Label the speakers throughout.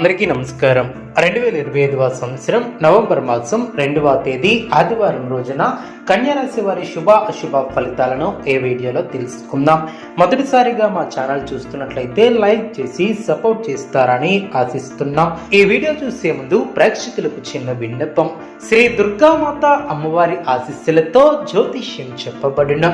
Speaker 1: అందరికీ నమస్కారం. రెండు వేల ఇరవై ఐదవ సంవత్సరం నవంబర్ మాసం రెండవ తేదీ ఆదివారం రోజున కన్యారాశి వారి శుభ అశుభ ఫలితాలను ఏ వీడియోలో తెలుసుకుందాం. మొదటిసారిగా మా ఛానల్ చూస్తున్నట్లయితే లైక్ చేసి సపోర్ట్ చేస్తారని ఆశిస్తున్నాం. ఈ వీడియో చూసే ముందు ప్రేక్షకులకు చిన్న విన్నపం. శ్రీ దుర్గామాత అమ్మవారి ఆశీస్సులతో జ్యోతిష్యం చెప్పబడిన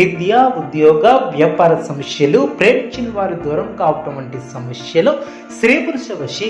Speaker 1: విద్య ఉద్యోగ వ్యాపార సమస్యలు ప్రేమించిన వారు దూరం కావటం వంటి సమస్యలు స్త్రీ పురుష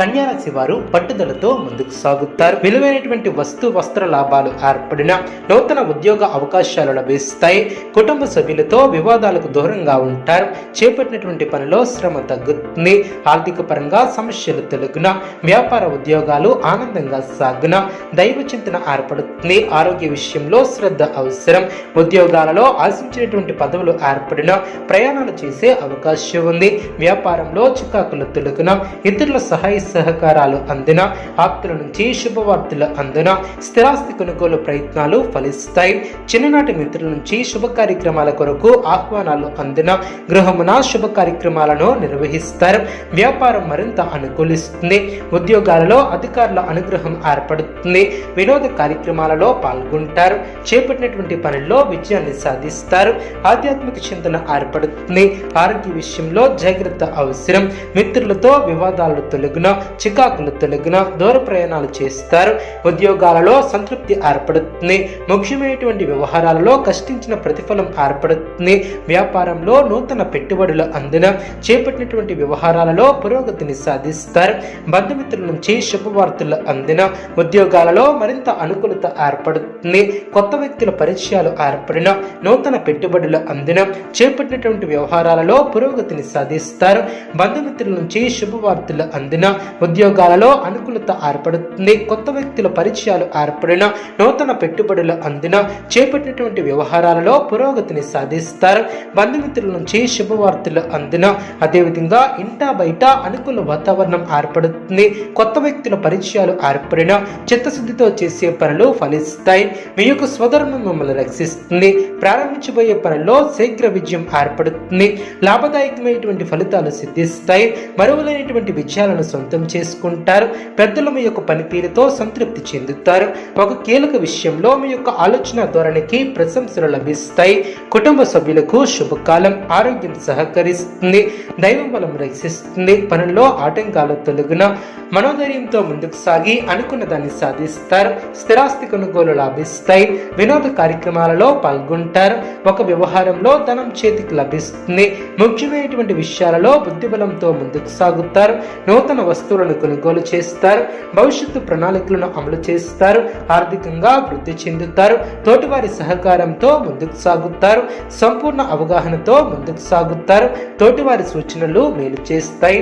Speaker 1: కన్యారాశి వారు పట్టుదలతో ముందుకు సాగుతారు. విలువైనటువంటి వస్తు వస్త్ర లాభాలు ఏర్పడిన నూతన ఉద్యోగ అవకాశాలు లభిస్తాయి. కుటుంబ సభ్యులతో వివాదాలకు దూరంగా ఉంటారు. చేపట్టినటువంటి పనిలో శ్రమ తగ్గుతుంది. ఆర్థిక పరంగా సమస్యలు తొలగున వ్యాపార ఉద్యోగాలు ఆనందంగా సాగున దైవ చింతన ఏర్పడుతుంది. ఆరోగ్య విషయంలో శ్రద్ధ అవసరం. ఉద్యోగాలలో ఆశించినటువంటి పదవులు ఏర్పడిన ప్రయాణాలు చేసే అవకాశం ఉంది. వ్యాపారంలో చికాకులు తొలగున ఇతరుల సహాయ సహకారాలు అందిన ఆప్తుల నుంచి శుభవార్తలు అందున స్థిరాస్తి కొనుగోలు ప్రయత్నాలు ఫలిస్తాయి. చిన్ననాటి మిత్రుల నుంచి శుభ కార్యక్రమాల కొరకు ఆహ్వానాలు అందిన గృహమున శుభ కార్యక్రమాలను నిర్వహిస్తారు. వ్యాపారం మరింత అనుకూలిస్తుంది. ఉద్యోగాలలో అధికారుల అనుగ్రహం ఏర్పడుతుంది. వినోద కార్యక్రమాలలో పాల్గొంటారు. చేపట్టినటువంటి పనుల్లో విజయాన్ని సాధిస్తారు. ఆధ్యాత్మిక చింతన ఏర్పడుతుంది. ఆరోగ్య విషయంలో జాగ్రత్త అవసరం. మిత్రులతో వివాదాలు తొలగిన చికాకులు తొలగిన దూర ప్రయాణాలు చేస్తారు. ఉద్యోగాలలో సంతృప్తి ఏర్పడుతుంది. ముఖ్యమైనటువంటి వ్యవహారాలలో కష్టించిన ప్రతిఫలం ఏర్పడుతుంది. వ్యాపారంలో నూతన పెట్టుబడులు అందిన చేపట్టినటువంటి వ్యవహారాలలో పురోగతిని సాధిస్తారు. బంధుమిత్రుల నుంచి శుభవార్తలు అందిన ఉద్యోగాలలో మరింత అనుకూలత ఏర్పడుతుంది. కొత్త వ్యక్తుల పరిచయాలు ఏర్పడిన నూతన పెట్టుబడులు అందిన చేపట్టినటువంటి వ్యవహారాలలో పురోగతిని సాధిస్తారు. బంధుమిత్రుల నుంచి శుభవార్తలు అందిన ఉద్యోగాలలో అనుకూలత ఏర్పడుతుంది కొత్త వ్యక్తుల పరిచయాలు ఏర్పడిన నూతన పెట్టుబడులు అందిన చేపట్టినటువంటి వ్యవహారాలలో పురోగతిని సాధిస్తారు. బంధుమిత్రుల నుంచి శుభవార్తలు అందిన అదేవిధంగా ఇంటా బయట అనుకూల వాతావరణం ఏర్పడుతుంది. కొత్త వ్యక్తుల పరిచయాలు ఏర్పడిన చిత్తశుద్ధితో చేసే పనులు ఫలిస్తాయి. మీ యొక్క స్వధర్మం మిమ్మల్ని రక్షిస్తుంది. ప్రారంభించబోయే పనుల్లో శీఘ్ర విజయం ఏర్పడుతుంది. లాభదాయకమైనటువంటి ఫలితాలు సిద్ధిస్తాయి. మరువలేనటువంటి విజయాలను సొంత చేసుకుంటారు. పెద్దలు మీ యొక్క పనితీరుతో సంతృప్తి చెందుతారు. ఒక కీలక విషయంలో మీ యొక్క ఆలోచన ధోరణికి ప్రశంసలు లభిస్తాయి. కుటుంబ సభ్యులకు శుభకాలం ఆరోగ్యం సహకరిస్తుంది. దైవం బలం రక్షిస్తుంది. పనుల్లో ఆటంకాలు తొలగున మనోధైర్యంతో ముందుకు సాగి అనుకున్న దాన్ని సాధిస్తారు. స్థిరాస్తి కొనుగోలు లాభిస్తాయి. వినోద కార్యక్రమాలలో పాల్గొంటారు. ఒక వ్యవహారంలో ధనం చేతికి లభిస్తుంది. ముఖ్యమైనటువంటి విషయాలలో బుద్ధిబలంతో ముందుకు సాగుతారు. నూతన వస్తు వస్తువులను కొనుగోలు చేస్తారు భవిష్యత్తు ప్రణాళికలను అమలు చేస్తారు ఆర్థికంగా వృద్ధి చెందుతారు తోటివారి సహకారంతో ముందుకు సాగుతారు సంపూర్ణ అవగాహనతో ముందుకు సాగుతారు తోటివారి సూచనలు మేలు చేస్తాయి.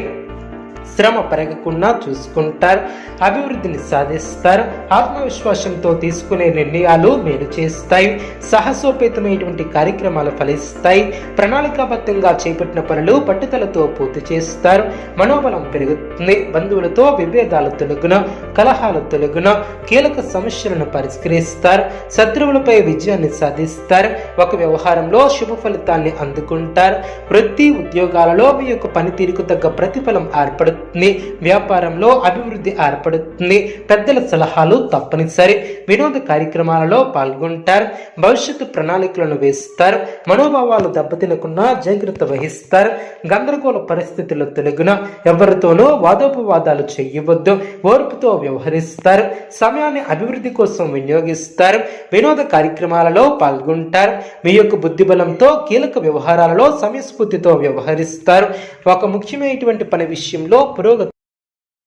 Speaker 1: శ్రమ పెరగకుండా చూసుకుంటారు. అభివృద్ధిని సాధిస్తారు. ఆత్మవిశ్వాసంతో తీసుకునే నిర్ణయాలు మేలు చేస్తాయి. సాహసోపేతమైనటువంటి కార్యక్రమాలు ఫలిస్తాయి. ప్రణాళికాబద్ధంగా చేపట్టిన పనులు పట్టుదలతో పూర్తి చేస్తారు. మనోబలం పెరుగుతుంది. బంధువులతో విభేదాలు తొలగున కలహాలు తొలగున కీలక సమస్యలను పరిష్కరిస్తారు. శత్రువులపై విజయాన్ని సాధిస్తారు. ఒక వ్యవహారంలో శుభ ఫలితాన్ని అందుకుంటారు. వృత్తి ఉద్యోగాలలో మీ యొక్క పనితీరుకు తగ్గ ప్రతిఫలం ఏర్పడుతుంది. వ్యాపారంలో అభివృద్ధి ఏర్పడుతుంది. పెద్దల సలహాలు తప్పనిసరి. వినోద కార్యక్రమాలలో పాల్గొంటారు. భవిష్యత్తు ప్రణాళికలను వేస్తారు. మనోభావాలు దెబ్బతినకుండా జాగ్రత్త వహిస్తారు. గందరగోళ పరిస్థితుల్లో తెలుగున ఎవరితోనూ వాదోపవాదాలు చేయవద్దు. ఓర్పుతో వ్యవహరిస్తారు. సమయాన్ని అభివృద్ధి కోసం వినియోగిస్తారు. వినోద కార్యక్రమాలలో పాల్గొంటారు. మీ యొక్క బుద్ధిబలంతో కీలక వ్యవహారాలలో సమయస్ఫూర్తితో వ్యవహరిస్తారు. ఒక ముఖ్యమైనటువంటి పని విషయంలో prova